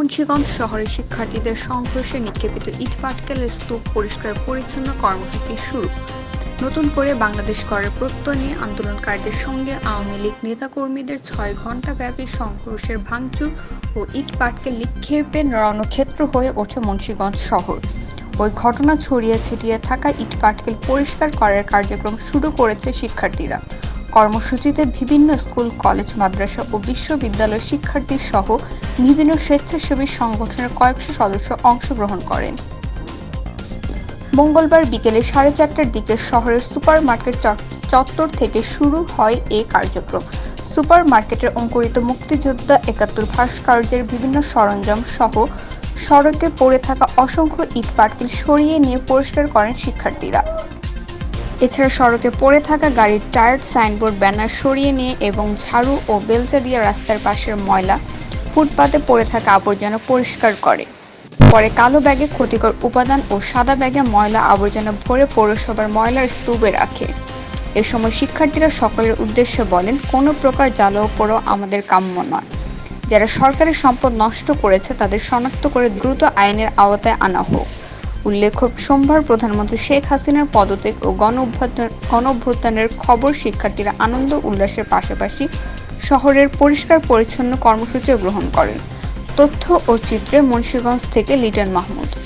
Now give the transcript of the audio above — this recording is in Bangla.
মুন্সিগঞ্জ শহরের শিক্ষার্থীদের সংঘর্ষে নিক্ষেপিত ইটপাটকেলের স্তূপ পরিষ্কার পরিচ্ছন্ন কর্মসূচি শুরু। নতুন করে বাংলাদেশ করার প্রত্যয় নিয়ে আন্দোলনকারীদের সঙ্গে আওয়ামী লীগ নেতাকর্মীদের ছয় ঘণ্টা ব্যাপী সংঘর্ষের ভাঙচুর ও ইটপাটকেল নিক্ষেপের রণক্ষেত্র হয়ে ওঠে মুন্সিগঞ্জ শহর। ওই ঘটনা ছড়িয়ে ছিটিয়ে থাকা ইটপাটকেল পরিষ্কার করার কার্যক্রম শুরু করেছে শিক্ষার্থীরা। কর্মসূচিতে বিভিন্ন স্কুল, কলেজ, মাদ্রাসা ও বিশ্ববিদ্যালয়ের শিক্ষার্থী সহ বিভিন্ন স্বেচ্ছাসেবী সংগঠনের কয়েকশো সদস্য অংশগ্রহণ করেন। মঙ্গলবার বিকেলে সাড়ে চারটার দিকে শহরের সুপার মার্কেট চত্বর থেকে শুরু হয় এই কার্যক্রম। সুপার মার্কেটের অঙ্কুরিত মুক্তিযোদ্ধা একাত্তর ভাস্কর্যের বিভিন্ন সরঞ্জাম সহ সড়কে পড়ে থাকা অসংখ্য ইট পাটকেল সরিয়ে নিয়ে পরিষ্কার করেন শিক্ষার্থীরা। এছাড়া সড়কে পড়ে থাকা গাড়ির টায়ার, সাইনবোর্ড, ব্যানার সরিয়ে নিয়ে এবং ঝাড়ু ও বেলচা দিয়ে রাস্তার পাশের ময়লা ফুটপাতে পড়ে থাকা আবর্জনা পরিষ্কার করে। পরে কালো ব্যাগে ক্ষতিকর উপাদান ও সাদা ব্যাগে ময়লা আবর্জনা ভরে পৌরসভার ময়লার স্তূপে রাখে। এ সময় শিক্ষার্থীরা সকলের উদ্দেশ্যে বলেন, কোনো প্রকার জ্বালাও পোড়াও আমাদের কাম্য নয়। যারা সরকারের সম্পদ নষ্ট করেছে, তাদের শনাক্ত করে দ্রুত আইনের আওতায় আনা হোক। উল্লেখ্য সোমবার প্রধানমন্ত্রী শেখ হাসিনার পদত্যাগ ও গণ অভ্যুত্থান- গণ অভ্যুত্থানের খবর শিক্ষার্থীরা আনন্দ উল্লাসের পাশাপাশি শহরের পরিষ্কার পরিচ্ছন্ন কর্মসূচিও গ্রহণ করেন। তথ্য ও চিত্রে মুন্সীগঞ্জ থেকে লিটন মাহমুদ।